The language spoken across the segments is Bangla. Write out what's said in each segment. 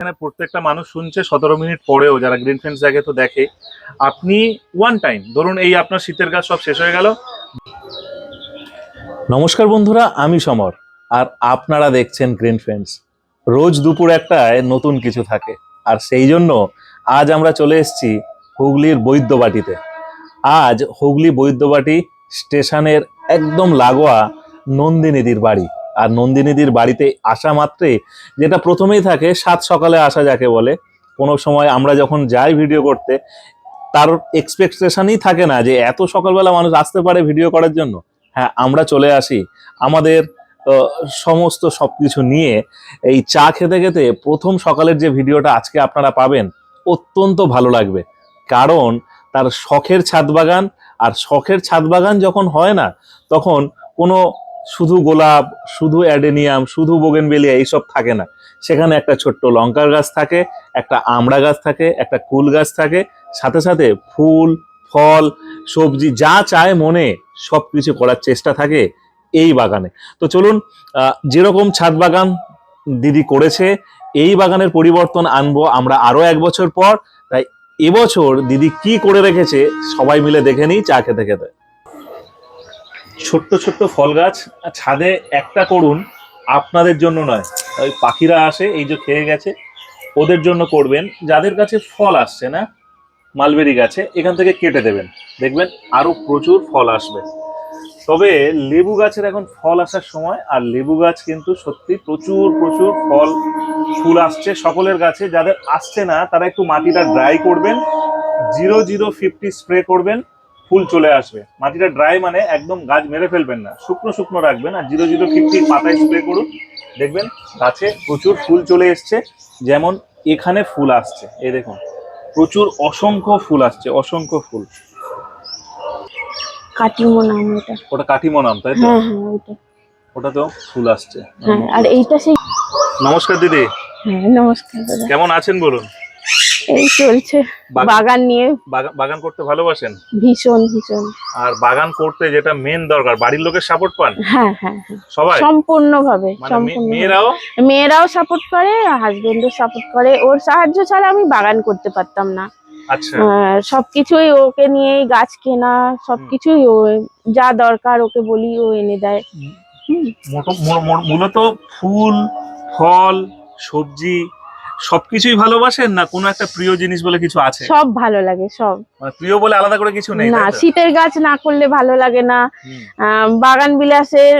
এখানে প্রত্যেকটা মানুষ শুনছে সতেরো মিনিট পরেও, যারা গ্রিন ফেন্স দেখে তো দেখে। আপনি ওয়ান টাইম ধরুন এই আপনার শীতের গাছ সব শেষ হয়ে গেল। নমস্কার বন্ধুরা, আমি সমর, আর আপনারা দেখছেন গ্রিন ফ্রেন্ডস রোজ দুপুর একটায় নতুন কিছু থাকে, আর সেই জন্য আজ আমরা চলে এসেছি হুগলির বৈদ্যবাটিতে। আজ হুগলি বৈদ্যবাটি স্টেশনের একদম লাগোয়া নন্দিনীদির বাড়ি। আর নন্দিনীদির বাড়িতে আসা মাত্রে যেটা প্রথমেই থাকে, সাত সকালে আসা যাকে বলে, কোনো সময় আমরা যখন যাই ভিডিও করতে, তার এক্সপেকটেশনই থাকে না যে এত সকালবেলা মানুষ আসতে পারে ভিডিও করার জন্য। হ্যাঁ আমরা চলে আসি। আমাদের সমস্ত সব কিছু নিয়ে এই চা খেতে খেতে প্রথম সকালের যে ভিডিওটা আজকে আপনারা পাবেন, অত্যন্ত ভালো লাগবে। কারণ তার শখের ছাদ বাগান, আর শখের ছাদ বাগান যখন হয় না, তখন কোনো শুধু গোলাপ, শুধু অ্যাডেনিয়াম, শুধু বোগেনবেলিয়া এইসব থাকে না। সেখানে একটা ছোট্ট লঙ্কার গাছ থাকে, একটা আমড়া গাছ থাকে, একটা কুল গাছ থাকে। সাথে সাথে ফুল, ফল, সবজি যা চায় মনে সব কিছু করার চেষ্টা থাকে এই বাগানে। তো চলুন যেরকম ছাদ বাগান দিদি করেছে, এই বাগানের পরিবর্তন আনব আমরা আরও এক বছর পর। তাই এবছর দিদি কি করে রেখেছে সবাই মিলে দেখে নিই, চা খেতে খেতে। ছোট্ট ছোট্ট ফল গাছ ছাদে একটা করুন আপনাদের জন্য নয়। ওই পাখিরা আসে, এই যে খেয়ে গেছে, ওদের জন্য করবেন। যাদের কাছে ফল আসছে না, মালবেরি গাছে, এখান থেকে কেটে দেবেন। দেখবেন আরও প্রচুর ফল আসবে। তবে লেবু গাছের এখন ফল আসার সময়, আর লেবু গাছ কিন্তু সত্যি প্রচুর প্রচুর ফল, ফুল আসছে সকলের গাছে যাদের আসছে না, তারা একটু মাটিটা ড্রাই করবেন জিরো জিরো ফিফটি স্প্রে করবেন ফুল চলে আসবে। মাটিটা ড্রাই মানে একদম গাছ মেরে ফেলবেন না। শুকনো শুকনো রাখবেন আর জিরো জিরো ফিফটি পাতায় স্প্রে করুন। দেখবেন গাছে প্রচুর ফুল চলে এসছে। যেমন এখানে ফুল আসছে। এই দেখুন প্রচুর অসংখ্য ফুল আসছে অসংখ্য ফুল। কাটিমো নাম এটা ওটা নাম তাই তো? হ্যাঁ হ্যাঁ ওটা। তো ফুল আসছে। হ্যাঁ আর এইটা সেই নমস্কার দিদি। হ্যাঁ নমস্কার কেমন আছেন বলুন? এই চলছে। বাগান- নিয়ে বাগান করতে ভালোবাসেন? ভীষণ ভীষণ। আর বাগান করতে যেটা মেন দরকার বাড়ির লোকের সাপোর্ট পান? হ্যাঁ হ্যাঁ হ্যাঁ। সবাই? সম্পূর্ণ ভাবে মানে মেয়েরাও? মেয়েরাও সাপোর্ট করে হাজবেন্ডও সাপোর্ট করে। ওর সাহায্য ছাড়া আমি বাগান করতে পারতাম না। আচ্ছা। সবকিছুই ওকে নিয়েই গাছ কেনা সবকিছুই ও যা দরকার ওকে বলি ও এনে দেয়। মূলত ফুল ফল সবজি সবকিছুই ভালোবাসেন না কোনো একটা প্রিয় জিনিস বলে কিছু আছে? সব ভালো লাগে সব। মানে প্রিয় বলে আলাদা করে কিছু নেই না শীতের গাছ না করলে ভালো লাগে না। বাগান বিলাসের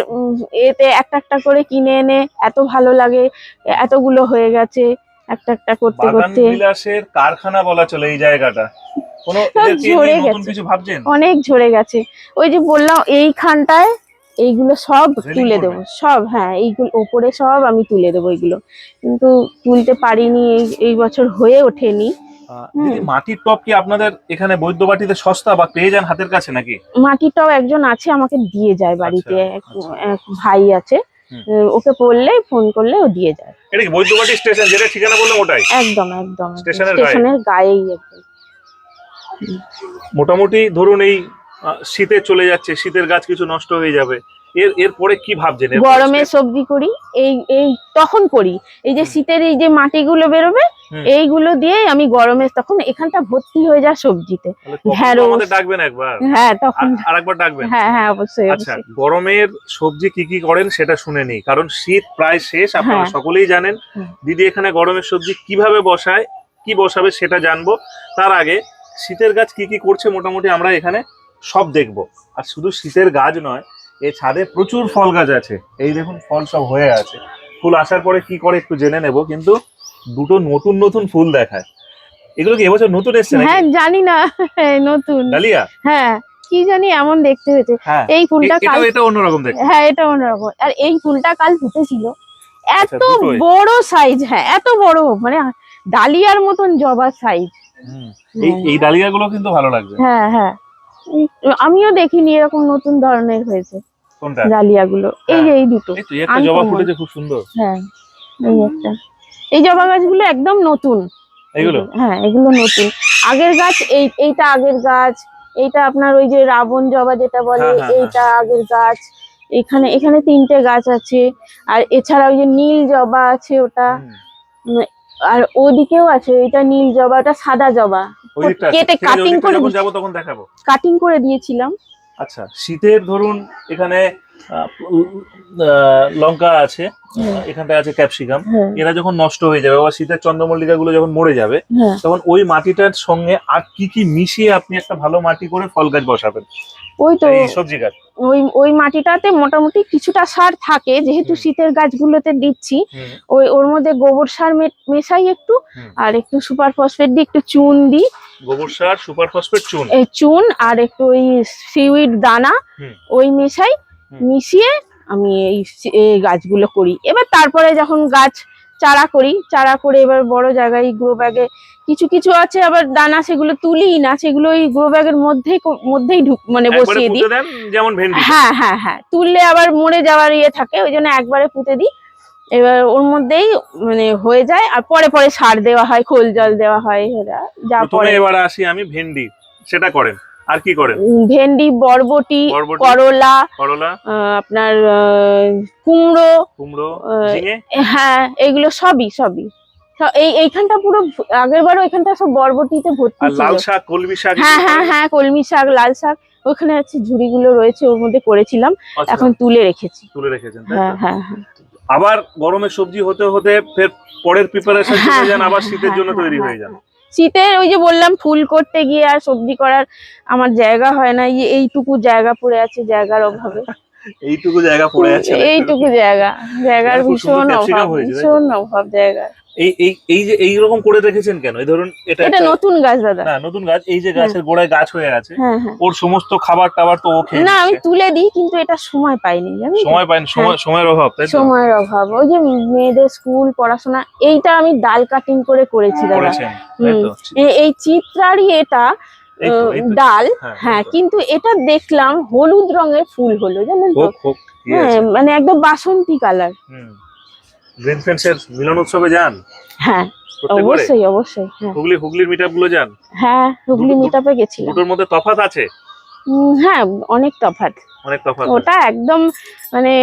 এতে একটা একটা করে কিনে এনে এত ভালো লাগে এতগুলো হয়ে গেছে একটা একটা করতে বাগান করতে। বিলাসের কারখানা বলা চলে এই জায়গাটা। কোনো। কিছু ভাবছেন? অনেক ঝরে গেছে। ওই যে বললাম এইখানটায় এইগুলো সব তুলে? দেবো। সব হ্যাঁ এইগুলো ওপরে সব আমি তুলে দেবো এইগুলো কিন্তু তুলতে পারিনি এই এই বছর হয়ে ওঠেনি। মাটির টপ কি আপনাদের এখানে বৈদ্যবাটিতে সস্তা বা পেয়ে যান হাতের কাছে নাকি? মাটিটাও একজন আছে আমাকে দিয়ে যায় বাড়িতে। আচ্ছা, এক আচ্ছা। ভাই আছে। ওকে বললে ফোন করলে ও দিয়ে যায়। এটা কি বৈদ্যবাটি স্টেশন? যেটা ঠিকানা বললাম ওটাই? একদম একদম। স্টেশনের গায়েই একদম। মোটামুটি ধরুন এই শীতে চলে যাচ্ছে শীতের গাছ কিছু নষ্ট হয়ে যাবে। এর এরপরে কি ভাবছেন? গরমে সবজি করি এই এই তখন করি। এই যে শীতের এই যে মাটিগুলো বেরোবে এইগুলো দিয়ে আমি গরমে তখন এখানটা ভর্তি হয়ে যায় সবজিতে। ঢেঁড়স। ডাকবেন একবার? হ্যাঁ তখন আরেকবার ডাকবেন? হ্যাঁ হ্যাঁ অবশ্যই আচ্ছা গরমের সবজি কি কি করেন সেটা শুনে নিই কারণ শীত প্রায় শেষ আপনারা হ্যাঁ। সকলেই জানেন। দিদি এখানে গরমের সবজি কীভাবে বসায় কি বসাবে সেটা জানব। তার আগে শীতের গাছ কি কি করছে মোটামুটি আমরা এখানে সব দেখব। আর শুধু শীতের গাছ নয় এই ছাদে প্রচুর ফল গাছ আছে। এই দেখুন ফল সব হয়ে আছে ফুল আসার পরে কি করে একটু জেনে নেব কিন্তু দুটো নতুন নতুন ফুল দেখায়। এগুলো কি এবছর নতুন এসছে হ্যাঁ জানি না। নতুন। ডালিয়া? হ্যাঁ কি জানি এমন দেখতে হয়েছে। হ্যাঁ এই ফুলটা এ- কাল এটা অন্যরকম দেখতে। হ্যাঁ এটা অন্যরকম। আর এই ফুলটা কাল ফুটেছিল। এত আচ্ছা, বড় সাইজ হ্যাঁ এত বড় মানে ডালিয়ার মতন জবা সাইজ এই এই ডালিয়াগুলো কিন্তু ভালো লাগবে হ্যাঁ হ্যাঁ। আমিও দেখিনি এরকম নতুন ধরনের হয়েছে কোনটা? ডালিয়া গুলো এই যে এই দুটো। একটা জবা ফুটেছে খুব সুন্দর। হ্যাঁ এই একটা। এই জবা গাছগুলো একদম নতুন। এগুলো? হ্যাঁ এগুলো নতুন। আগের গাছ এই এইটা আগের গাছ এইটা আপনার ওই যে রাবণ জবা যেটা বলে হ্যাঁ, হ্যাঁ, হ্যাঁ। এইটা আগের গাছ। এখানে এখানে তিনটে গাছ আছে। আর এছাড়া ওই যে নীল জবা আছে ওটা। আর ওদিকেও আছে এটা নীল জবা ওটা সাদা জবা। কেটে দিকটা করে যাব তখন দেখাবো? কাটিং করে দিয়েছিলাম। আচ্ছা শীতের ধরুন এখানে লঙ্কা আছে হুম। এখানটায় আছে ক্যাপসিকাম। হ্যাঁ। এরা যখন নষ্ট হয়ে যাবে বা শীতের চন্দ্রমল্লিকা গুলো যখন মরে যাবে হ্যাঁ। তখন ওই মাটিটার সঙ্গে আর কি কি মিশিয়ে আপনি একটা ভালো মাটি করে ফল গাছ বসাবেন? ওই তো সবজি গাছ। ওই ওই মাটিটাতে মোটামুটি কিছুটা সার থাকে যেহেতু শীতের গাছগুলোতে দিচ্ছি। ওই ওর মধ্যে গোবর সার মেশাই একটু আর একটু সুপার ফসফেট দিই একটু চুন দিই। গোবর সার সুপার ফসফেট চুন? এই চুন আর একটু ওই সিউইড দানা ওই মেশাই। মিশিয়ে আমি এই গাছগুলো করি। এবার তারপরে যখন গাছ চারা করি চারা করে এবার বড় জায়গায় গ্রো ব্যাগে কিছু কিছু আছে আবার দানা সেগুলো তুলি না সেগুলো ওই গ্রো ব্যাগের মধ্যেই মধ্যেই ঢুক মানে বসিয়ে দিই। যেমন হ্যাঁ হ্যাঁ হ্যাঁ। তুললে আবার মরে যাওয়ার ইয়ে থাকে ওই জন্য একবারে পুঁতে দিই। এবার ওর মধ্যেই মানে হয়ে যায় আর পরে পরে সার দেওয়া হয় খোল জল দেওয়া হয় এরা যা পরে। এবার আসি আমি ভেন্ডি সেটা করেন। আর কি করেন? ভেন্ডি বরবটি। করলা করলা আপনার কুমড়ো কুমড়ো হ্যাঁ এগুলো সবই সবই। এই এইখানটা পুরো আগের বারও এখানটা সব বরবটিতে ভর্তি ছিল। লাল শাক কলমি শাক হ্যাঁ হ্যাঁ হ্যাঁ কলমি শাক লাল শাক ওখানে আছে ঝুড়িগুলো রয়েছে ওর মধ্যে করেছিলাম। আচ্ছা, এখন তুলে রেখেছি। তুলে রেখেছেন হ্যাঁ হ্যাঁ হ্যাঁ। আবার গরমের সবজি হতে হতে ফের পরের প্রিপারেশন হ্যাঁ, আবার শীতের হ্যাঁ, জন্য তৈরি হ্যাঁ, হয়ে যান। শীতের ওই যে বললাম ফুল করতে গিয়ে আর সবজি করার আমার জায়গা হয় না। এই এইটুকু জায়গা পড়ে আছে জায়গার অভাবে। এইটুকু জায়গা পড়ে আছে। এইটুকু জায়গা। জায়গার ভীষণ অভাব? ভীষণ অভাব জায়গার। এই এই এই যে এই রকম করে রেখেছেন কেন? এই ধরুন এটা এটা নতুন গাছ দাদা। না নতুন গাছ। এই যে গাছের গোড়ায় গাছ হয়ে আছে হ্যাঁ হ্যাঁ। ওর সমস্ত খাবার টাবার তো ও খেয়ে না আমি তুলে দিই কিন্তু এটা সময় পাইনি জানেন সময় পায় না, সময় সময়ের অভাব তাই সময়ের অভাব। ওই যে মেয়েদের স্কুল পড়াশোনা এইটা আমি ডাল কাটিং করে করেছি দাদা। এই চিত্রারই এটা। ডাল। হ্যাঁ, হ্যাঁ। কিন্তু এটা দেখলাম হলুদ রঙের ফুল হলো জানেন তো? হ্যাঁ মানে একদম বাসন্তী কালার। গ্রিন ফ্রেন্ডসের মিলন উৎসবে যান? হ্যাঁ অবশ্যই অবশ্যই হ্যাঁ। হুগলি হুগলির মিটআপগুলো যান? হ্যাঁ হুগলি মিটাপে গেছিলাম। দুটোর মধ্যে তফাৎ আছে? হ্যাঁ অনেক তফাৎ। অনেক তফাৎ ওটা একদম মানে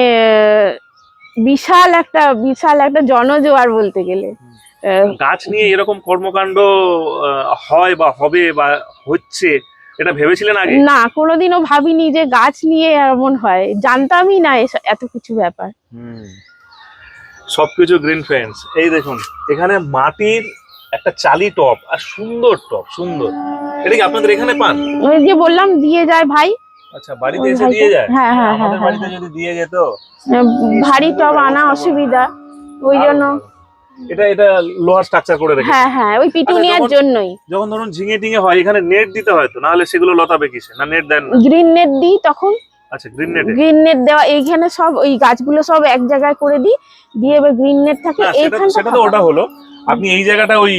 বিশাল একটা বিশাল একটা জনজোয়ার বলতে গেলে। গাছ নিয়ে এরকম কর্মকাণ্ড হয় বা হবে বা হচ্ছে এটা ভেবেছিলেন আগে? না কোনোদিনও ভাবিনি যে গাছ নিয়ে এমন হয়। জানতামই না এত কিছু ব্যাপার। হুম। সবকিছু গ্রিন ফ্রেন্ডস এই দেখুন এখানে মাটির একটা চালি টপ আর সুন্দর টপ সুন্দর। এটা কি আপনাদের এখানে পান? ওই যে বললাম দিয়ে যায় ভাই। আচ্ছা বাড়িতে এসে দিয়ে যায়? হ্যাঁ হ্যাঁ হ্যাঁ আমাদের হ্যাঁ, বাড়িতে হ্যাঁ। যদি দিয়ে যেত? ভারী টব আনা অসুবিধা। ওই জন্য। এটা এটা লোহার স্ট্রাকচার করে রেখেছে। হ্যাঁ হ্যাঁ ওই পিটুনিয়ার জন্যই। যখন ধরুন ঝিঙে টিঙে হয় এখানে নেট দিতে হয় তো নাহলে সেগুলো লতাবে কিসে? না নেট দেন না? গ্রিন নেট দিই তখন। আচ্ছা গ্রিন নেটে গ্রিন নেট দেওয়া এইখানে সব ওই গাছগুলো সব এক জায়গায় করে দিই দিয়ে এবার গ্রিন নেট থাকে। না সেটা এইখানটা সেটা তো ওটা হলো। আপনি এই জায়গাটা ওই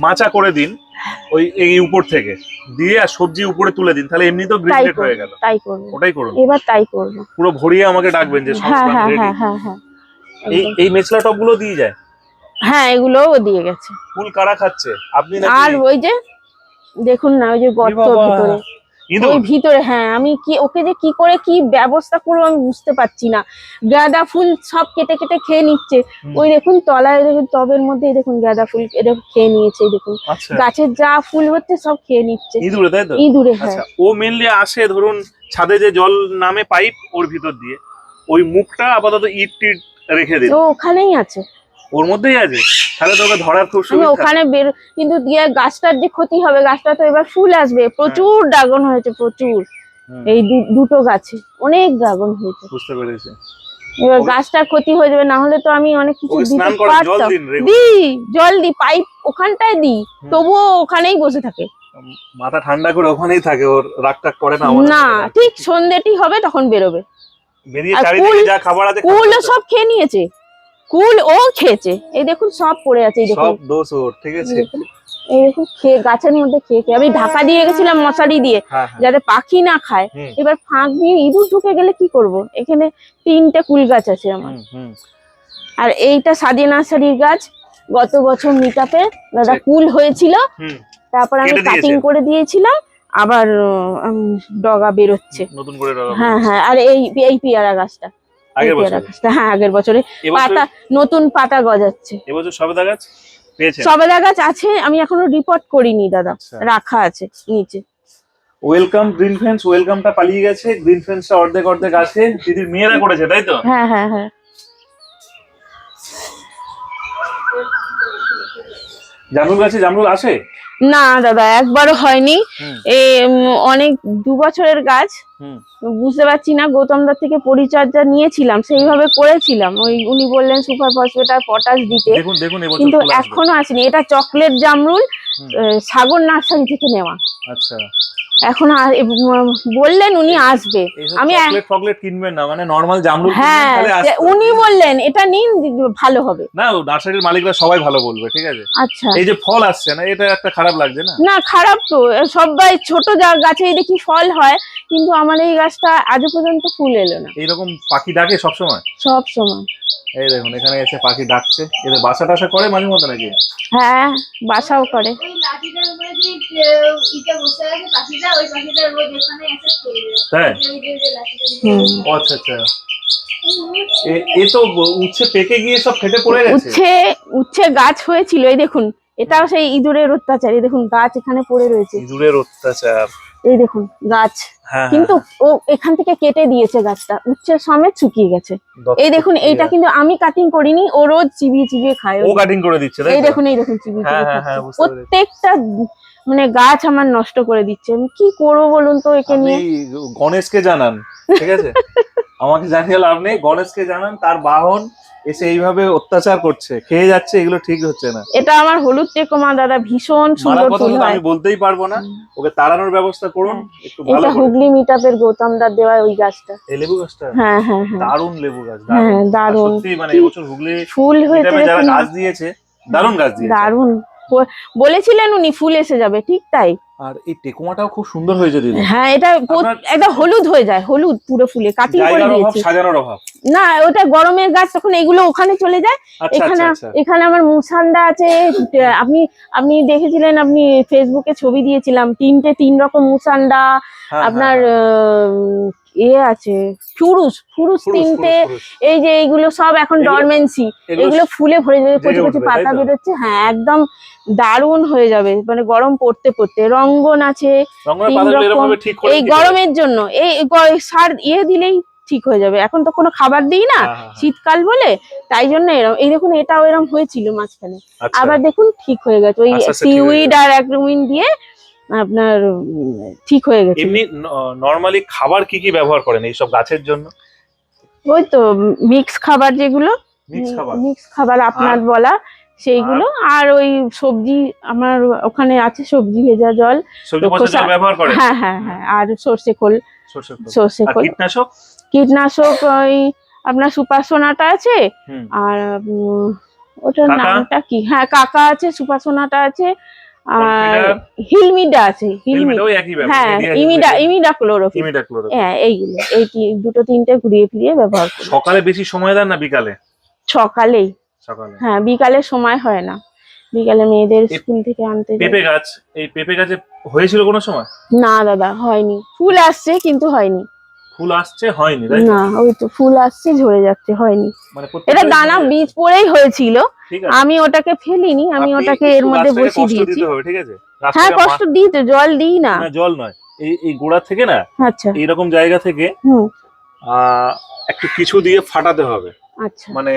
মাচা করে দিন ওই এই উপর থেকে। দিয়ে আর সবজি উপরে তুলে দিন তাহলে এমনি তো গ্রিন নেট হয়ে করব গেল। তাই করব। ওটাই করুন। এবার তাই করব। পুরো ভরিয়ে আমাকে ডাকবেন যে হ্যাঁ সংস্থান হ্যাঁ হ্যাঁ হ্যাঁ হ্যাঁ। এই এই মেছলা টপগুলো দিয়ে যায়? হ্যাঁ এগুলোও দিয়ে গেছে। ফুল কারা খাচ্ছে? আপনি আর ওই যে দেখুন না ওই যে গর্ত ভিতরে। ওই ভিতরে হ্যাঁ আমি কি ওকে যে কি করে কি ব্যবস্থা করব আমি বুঝতে পারছি না। গাঁদা ফুল সব কেটে কেটে খেয়ে নিচ্ছে। ওই দেখুন তলায় দেখুন টবের মধ্যে দেখুন গাঁদা ফুল এটা খেয়ে নিয়েছে দেখুন। আচ্ছা। গাছের যা ফুল হচ্ছে সব খেয়ে নিচ্ছে। ইঁদুরে তাই তো? ইঁদুরে হ্যাঁ। আচ্ছা ও মেনলি আসে ধরুন ছাদে যে জল নামে পাইপ ওর ভিতর দিয়ে। ওই মুখটা আপাতত ইট টিট রেখে তো ওখানেই আছে। ওর মধ্যেই আছে? তাহলে তো ওকে ধরার খুব সুবিধা। ওখানে বের কিন্তু দিয়ে গাছটার যে ক্ষতি হবে গাছটা তো এবার ফুল আসবে। প্রচুর ড্রাগন হয়েছে প্রচুর। এই দুটো গাছে অনেক ড্রাগন হয়েছে। বুঝতে পেরেছি। এবার গাছটার ক্ষতি হয়ে যাবে না হলে তো আমি অনেক কিছু দিতে পারতাম। দি জল দি পাইপ ওখানটায় দি। তবুও ওখানেই বসে থাকে। মাথা ঠান্ডা করে ওখানেই থাকে ওর রাগ টাগ করে না না ঠিক সন্ধ্যেটি হবে তখন বেরোবে। বেরিয়ে চারিদিকে যা খাবার আছে কুল সব খেয়ে নিয়েছে। কুল ও খেয়েছে। এই দেখুন সব পড়ে আছে এই দেখুন। সব দোষ ওর ঠিক আছে? এই দেখুন, খেয়ে গাছের মধ্যে খেয়ে খেয়ে। আমি ঢাকা দিয়ে গেছিলাম মশারি দিয়ে হ্যাঁ হ্যাঁ। যাতে পাখি না খায়। এবার ফাঁক দিয়ে ইঁদুর ঢুকে গেলে কি করব? এখানে তিনটে কুল গাছ আছে আমার। আর এইটা সাদিয়া নার্সারির গাছ গত বছর মিটাপে দাদা কুল হয়েছিল। তারপর আমি কাটিং করে দিয়েছিলাম আবার ডগা বেরোচ্ছে। নতুন করে হ্যাঁ হ্যাঁ আর এই এই পেয়ারা গাছটা। আগের বছর? হ্যাঁ আগের বছরে পাতা নতুন পাতা গজাচ্ছে। এবছর সবেদা গাছ সবেদা গাছ আছে আমি এখনও রিপোর্ট করিনি দাদা। আচ্ছা। রাখা আছে নিচে। ওয়েলকাম গ্রিন ফেন্স ওয়েলকামটা পালিয়ে গেছে। গ্রিন ফেন্সটা অর্ধেক অর্ধেক আছে। দিদির মেয়েরা করেছে তাই তো? হ্যাঁ হ্যাঁ হ্যাঁ। জামরুল গাছে জামরুল আসে না দাদা একবারও হয়নি। এ অনেক দু বছরের গাছ হুম। বুঝতে পারছি না গৌতমদার থেকে পরিচর্যা নিয়েছিলাম সেইভাবে করেছিলাম। ওই উনি বললেন সুপার ফসফেট আর পটাশ দিতে কিন্তু এখনও আসেনি। এটা চকলেট জামরুল সাগর নার্সারি থেকে নেওয়া। আচ্ছা। এখন আর- বললেন উনি আসবে। আমি চকলেট ফকলেট কিনবেন না মানে নর্মাল জামরুল হ্যাঁ। উনি বললেন এটা নিন ভালো হবে। না নার্সারির মালিকরা সবাই ভালো বলবে ঠিক আছে? আচ্ছা। এই যে ফল আসছে না এটা একটা খারাপ লাগছে না? না খারাপ তো সবাই ছোট যা- গাছেই দেখি ফল হয় কিন্তু আমার এই গাছটা আজও পর্যন্ত ফুল এলো না। এইরকম পাখি ডাকে সবসময়? সব সময়। এই দেখুন এখানে এসে পাখি ডাকছে। এদের বাসা টাসা করে মাঝে মধ্যে নাকি? হ্যাঁ বাসাও করে। বসে আছে পাখিটা ওই পাখিটা ওই। আচ্ছা আচ্ছা। এ- এ তো উচ্ছে পেকে গিয়ে সব ফেটে পড়ে গেছে। উচ্ছে উচ্ছে গাছ হয়েছিল এই দেখুন। এটাও সেই ইঁদুরের অত্যাচার এই দেখুন গাছ এখানে পড়ে রয়েছে। ইঁদুরের অত্যাচার। এই দেখুন গাছ। হ্যাঁ কিন্তু ও এখান থেকে কেটে দিয়েছে গাছটা উচ্ছের সমেত শুকিয়ে গেছে। হ্যাঁ, এই দেখুন এইটা কিন্তু আমি কাটিং করিনি ও রোজ চিবিয়ে চিবিয়ে খায়। ও কাটিং করে দিচ্ছে এই দেখুন এই দেখুন চিবিয়ে হ্যাঁ, হ্যাঁ, হ্যাঁ। প্রত্যেকটা মানে গাছ আমার নষ্ট করে দিচ্ছে। আমি কি করব বলুন তো একে নিয়ে? গণেশকে জানান ঠিক আছে? আমাকে জানিয়ে লাভ নেই গণেশকে জানান তার বাহন এসে এইভাবে অত্যাচার করছে খেয়ে যাচ্ছে এগুলো ঠিক হচ্ছে না। এটা আমার হলুদ টেকোমা দাদা ভীষণ সুন্দর ফুল হয়। আমি বলতেই পারব না। ওকে তাড়ানোর ব্যবস্থা করুন একটু ভালো এটা হুগলি মিটাপের গৌতমদার দেওয়া ওই গাছটা। এই লেবু গাছটা? হ্যাঁ হ্যাঁ হ্যাঁ। দারুণ লেবু গাছ হ্যাঁ দারুণ। দারুণ। সত্যি মানে এবছর হুগলি ফুল হয়েছে যারা গাছ দিয়েছে দারুণ গাছ দিয়েছে। দারুণ। বলেছিলেন উনি ফুল এসে যাবে ঠিক তাই। আর এই টেকুমাটাও খুব সুন্দর হয়েছে দিদি। হ্যাঁ এটা একটা হলুদ হয়ে যায় হলুদ পুরো ফুলে কাটিং করে দিয়েছি। সাজানোর অভাব। না ওটা গরমের গাছ তখন এগুলো ওখানে চলে যায়। আচ্ছা এখানে আচ্ছা আচ্ছা। এখানে আমার মুসান্ডা আছে আপনি আপনি দেখেছিলেন আপনি ফেসবুকে ছবি দিয়েছিলাম তিনটে তিন রকম মুসান্ডা হ্যাঁ, আপনার এ আছে ফুরুস ফুরুস তিনটে। এই যে এইগুলো সব এখন ডরমেন্সি এগুলো ফুলে ভরে যাবে কচি কচি পাতা বেরোচ্ছে হ্যাঁ একদম দারুণ হয়ে যাবে মানে গরম পড়তে পড়তে রঙ্গন আছে এই গরমের জন্য এই সার ইয়ে দিলেই ঠিক হয়ে যাবে এখন তো কোনো খাবার দিই না হ্যাঁ, হ্যাঁ, হ্যাঁ। শীতকাল বলে তাই জন্য এরকম এই দেখুন এটাও এরকম হয়েছিল মাঝখানে আচ্ছা। আবার দেখুন ঠিক হয়ে গেছে ওই আস্তে আস্তে ঠিক হয়ে সিউইড আর অ্যাগ্রোমিন দিয়ে আপনার ঠিক হয়ে গেছে। এমনি নরমালি খাবার কি কি ব্যবহার করেন এইসব গাছের জন্য? ওই তো মিক্স খাবার যেগুলো মিক্স খাবার। আপনার বলা সেইগুলো। আর ওই সবজি আমার ওখানে আছে সবজি ভেজা জল। ব্যবহার হ্যাঁ হ্যাঁ হ্যাঁ। আর সর্ষে খোল। সর্ষে খোল। কীটনাশক? কীটনাশক ওই আপনার সুপার সোনাটা আছে? আর ওটার নামটা কি? হ্যাঁ কাকা আছে সুপার সোনাটা আছে। আর হিলমিডা আছে হিলমিড। হ্যাঁ ইমিডা ইমিডা ক্লোরোফিল। হ্যাঁ এইগুলো এই দুটো তিনটে ঘুরিয়ে ফিরিয়ে ব্যবহার করি। সকালে বেশি সময় দেন না বিকালে? সকালেই। সকালে। হ্যাঁ বিকালে সময় হয় না। বিকালে মেয়েদের স্কুল থেকে আনতে পেঁপে গাছ এই পেঁপে গাছে হয়েছিল কোনো সময়? না দাদা হয়নি। ফুল আসছে কিন্তু হয়নি। ফুল আসছে হয়নি তাই? না ওই তো ফুল আসছে ঝরে যাচ্ছে হয়নি। মানে এটা দানা বীজ পড়েই হয়েছিল। আমি ওটাকে ফেলিনি আমি ওটাকে এর মধ্যে বসিয়ে দিয়েছি। ঠিক আছে? হ্যাঁ কষ্ট দিই তো জল দিই না। না, জল নয়। এই এই গোড়া থেকে না আচ্ছা। এইরকম জায়গা থেকে একটু কিছু দিয়ে ফাটাতে হবে। আচ্ছা। মানে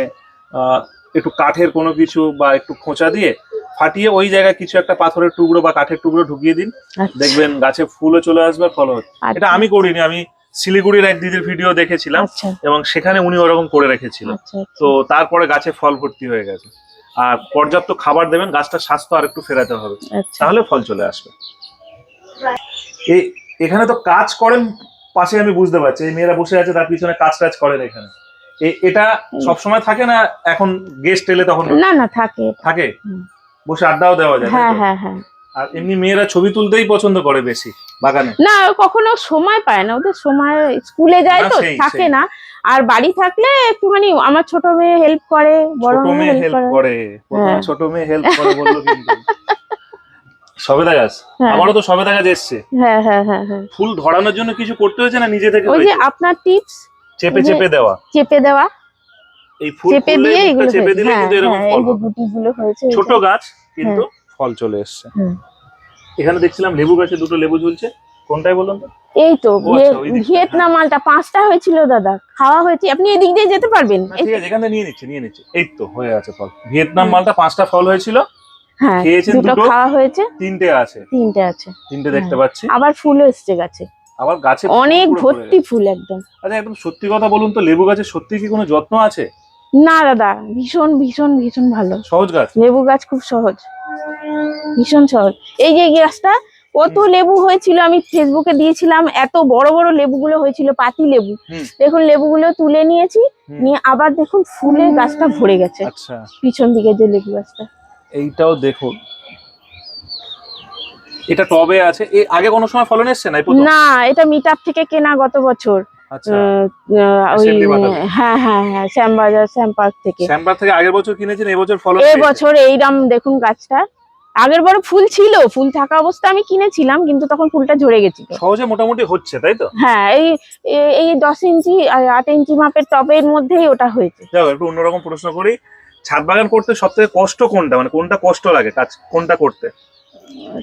আহ, একটু কাঠের কোনো কিছু বা একটু খোঁচা দিয়ে ফাটিয়ে ওই জায়গায় কিছু একটা পাথরের টুকরো বা কাঠের টুকরো ঢুকিয়ে দিন। আচ্ছা, দেখবেন গাছে ফুলও চলে আসবে আর ফলও হচ্ছে। আচ্ছা, এটা আমি করিনি আমি শিলিগুড়ির এক দিদির ভিডিও দেখেছিলাম আচ্ছা। এবং সেখানে উনি ওরকম করে রেখেছিল আচ্ছা তো তারপরে গাছে ফল ভর্তি হয়ে গেছে। আর পর্যাপ্ত খাবার দেবেন গাছটা স্বাস্থ্য আর একটু ফেরাতে হবে। আচ্ছা। তাহলে ফল চলে আসবে। এই এখানে তো কাজ করেন পাশে আমি বুঝতে পারছি। এই মেয়েরা বসে আছে তার পিছনে কাজ টাজ করেন এখানে। এটা সব সময় থাকে না এখন গেস্ট এলে তখন? না না থাকে। থাকে? বসে আড্ডাও দেওয়া যায় হ্যাঁ হ্যাঁ হ্যাঁ। আর এমনি মেয়েরা ছবি তুলতেই পছন্দ করে বেশি বাগানে। না কখনো সময় পায় না ওদের সময় স্কুলে যায় তো থাকে না। আর বাড়ি থাকলে একটুখানি আমার ছোট মেয়ে হেল্প করে বড় মেয়ে হেল্প করে। হ্যাঁ। ছোট মেয়ে হেল্প করে বলল কিন্তু। সবেদা গাছ? হ্যাঁ। আমারও তো সবেদা গাছ এসছে। হ্যাঁ হ্যাঁ হ্যাঁ হ্যাঁ। ফুল ধরানোর জন্য কিছু করতে হয়েছে না নিজে থেকে ওই যে আপনার টিপস চেপে চেপে দেওয়া। চেপে দেওয়া। এই ফুল চেপে দিয়ে এগুলো চেপে দিলে হ্যাঁ কিন্তু এরকম হ্যাঁ ফল। গুটিগুলো হয়েছে ছোট গাছ কিন্তু ফল চলে এসছে। এখানে দেখছিলাম লেবু গাছে দুটো লেবু ঝুলছে। কোনটাই বলুন তো? এই তো আচ্ছা, ভিয়েতনাম মালটা পাঁচটা হয়েছিল দাদা। খাওয়া হয়েছে আপনি এদিক দিয়ে যেতে পারবেন? ঠিক আছে এখান নিয়ে নিচ্ছে নিয়ে নিচ্ছে। এই তো হয়ে আছে ফল। ভিয়েতনাম মালটা পাঁচটা ফল হয়েছিল। হ্যাঁ খেয়েছেন দুটো? খাওয়া হয়েছে। তিনটে আছে। তিনটে আছে। তিনটে হ্যাঁ। দেখতে পাচ্ছি। আবার ফুলও এসছে গাছে। আবার গাছে অনেক ভর্তি ফুল একদম। আচ্ছা একদম সত্যি কথা বলুন তো লেবু গাছের সত্যি কি কোনো যত্ন আছে? না দাদা ভীষণ ভীষণ ভীষণ ভালো। সহজ গাছ? লেবু গাছ খুব সহজ। ভীষণ সহজ। এই যে গাছটা কত লেবু হয়েছিল আমি ফেসবুকে দিয়েছিলাম এত বড় বড় লেবুগুলো হয়েছিল পাতি লেবু। দেখুন লেবুগুলো তুলে নিয়েছি নিয়ে আবার দেখুন ফুলে গাছটা ভরে গেছে। আচ্ছা। পিছন দিকে যে লেবু গাছটা। এইটাও দেখুন। এটা টবে আছে? আগে কোনো সময় ফলন এসছে না না এটা মিট থেকে কেনা গত বছর। ওই হ্যাঁ হ্যাঁ হ্যাঁ শ্যামবাজার শ্যাম পার্ক থেকে। শ্যামবার থেকে আগের বছর কিনেছেন এই বছর ফলন এ পেয়েছে। বছর এইরাম দেখুন গাছটা। আগের ফুল ছিল ফুল থাকা অবস্থা আমি কিনেছিলাম কিন্তু তখন ফুলটা ঝরে গেছিল। সহজে মোটামুটি হচ্ছে তাই তো? হ্যাঁ এই এই দশ ইঞ্চি আর আট ইঞ্চি মাপের টবের মধ্যেই ওটা হয়েছে। যাও একটু অন্যরকম প্রশ্ন করি। ছাদ বাগান করতে সব থেকে কষ্ট কোনটা? মানে কোনটা কষ্ট লাগে কাজ কোনটা করতে?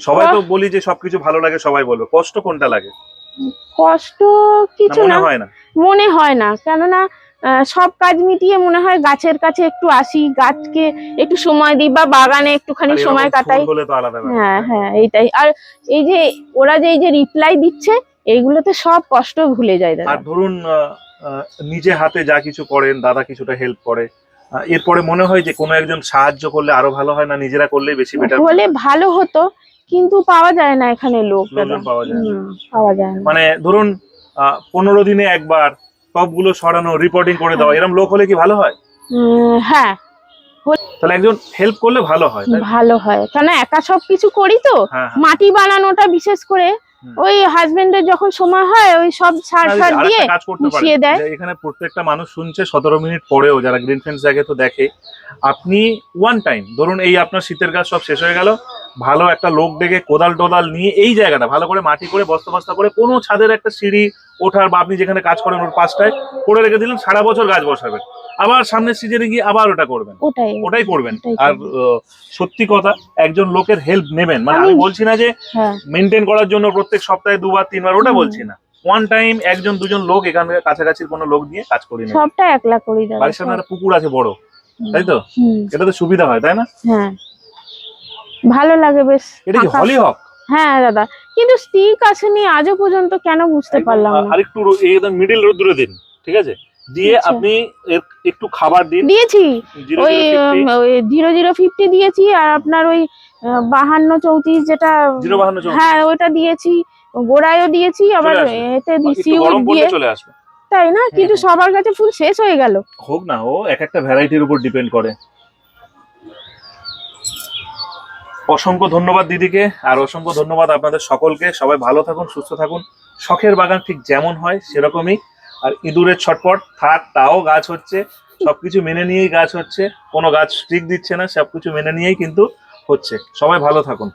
সবাই তো বলি যে সবকিছু ভালো লাগে সবাই বলবে কষ্ট কোনটা লাগে? কষ্ট কিছু না মনে হয় না। কেননা সব কাজ মিটিয়ে মনে হয় গাছের কাছে একটু আসি গাছকে একটু সময় দিই বা বাগানে একটুখানি সময় কাটাই। হ্যাঁ হ্যাঁ এইটাই। আর এই যে ওরা যে এই যে রিপ্লাই দিচ্ছে এইগুলোতে সব কষ্ট ভুলে যায় দাদা। আর ধরুন নিজে হাতে যা কিছু করেন দাদা কিছুটা হেল্প করে এরপরে মনে হয় যে কোনো একজন সাহায্য করলে আরও ভালো হয় না? নিজেরা করলেই বেশি বেটার হলে ভালো হতো কিন্তু পাওয়া যায় না এখানে লোক পাওয়া যায় না। পাওয়া যায় না। মানে ধরুন পনেরো দিনে একবার টপগুলো সরানো রিপোর্টিং করে দেওয়া এরকম লোক হলে কি ভালো হয়? হ্যাঁ। তাহলে একজন হেল্প করলে ভালো হয় ভালো হয়। কেন একা সব কিছু করি তো। হ্যাঁ হ্যাঁ। মাটি বানানোটা বিশেষ করে ওই হাজবেন্ডের যখন সময় হয় ওই সব সার আরেকটা দিয়ে কাজ করতে মিশিয়ে দেয়। এখানে প্রত্যেকটা মানুষ শুনছে সতেরো মিনিট পরেও যারা গ্রিন ফ্রেন্ডস দেখে তো দেখে। আপনি ওয়ান টাইম ধরুন এই আপনার শীতের গাছ সব শেষ হয়ে গেল ভালো একটা লোক ডেকে কোদাল টোদাল নিয়ে এই জায়গাটা ভালো করে মাটি করে বস্তা বস্তা করে কোনো ছাদের একটা সিঁড়ি ওঠার বা আপনি যেখানে কাজ করেন ওর পাশটায় করে রেখে দিলেন সারা বছর গাছ বসাবেন। আবার সামনের সিজনে গিয়ে আবার ওটা করবেন। ওটাই। করবেন। আর সত্যি কথা একজন লোকের হেল্প নেবেন। মানে আমি বলছি না যে হ্যাঁ। মেনটেন করার জন্য প্রত্যেক সপ্তাহে দুবার তিনবার ওটা বলছি না। ওয়ান টাইম একজন দুজন লোক এখানে কাছাকাছি কোনো লোক দিয়ে কাজ করি না সবটা একলা করি বাড়ির সামনে একটা পুকুর আছে বড় তাই তো? এটা তো সুবিধা হয় তাই না? হ্যাঁ। ভালো লাগে বেশ এটা কি ফাঁকা- হলি হক? হ্যাঁ দাদা। কিন্তু স্টিক আসেনি আজও পর্যন্ত কেন বুঝতে পারলাম না। আরেকটু একদম মিডিল রোদ্দুরে দিন ঠিক আছে? দিয়ে আচ্ছা। আপনি একটু খাবার দিন। দিয়েছি। ওই জিরো জিরো ফিফটি দিয়েছি আর আপনার ওই বাহান্ন চৌত্রিশ যেটা। হ্যাঁ ওটা দিয়েছি। গোড়ায়ও দিয়েছি আবার এতে দিয়ে চলে আসবে। তাই না? কিন্তু সবার কাছে ফুল শেষ হয়ে গেল। হোক না ও এক একটা ভ্যারাইটির উপর ডিপেন্ড করে। অসংখ্য ধন্যবাদ দিদিকে, আর অসংখ্য ধন্যবাদ আপনাদের সকলকে। সবাই ভালো থাকুন, সুস্থ থাকুন। শখের বাগান ঠিক যেমন হয়, সেরকমই। আর ইঁদুরের ছটপট থাক, তাও গাছ হচ্ছে। সবকিছু মেনে নিয়েই গাছ হচ্ছে। কোনো গাছ স্টিক দিচ্ছে না, সবকিছু মেনে নিয়েই কিন্তু হচ্ছে। সবাই ভালো থাকুন।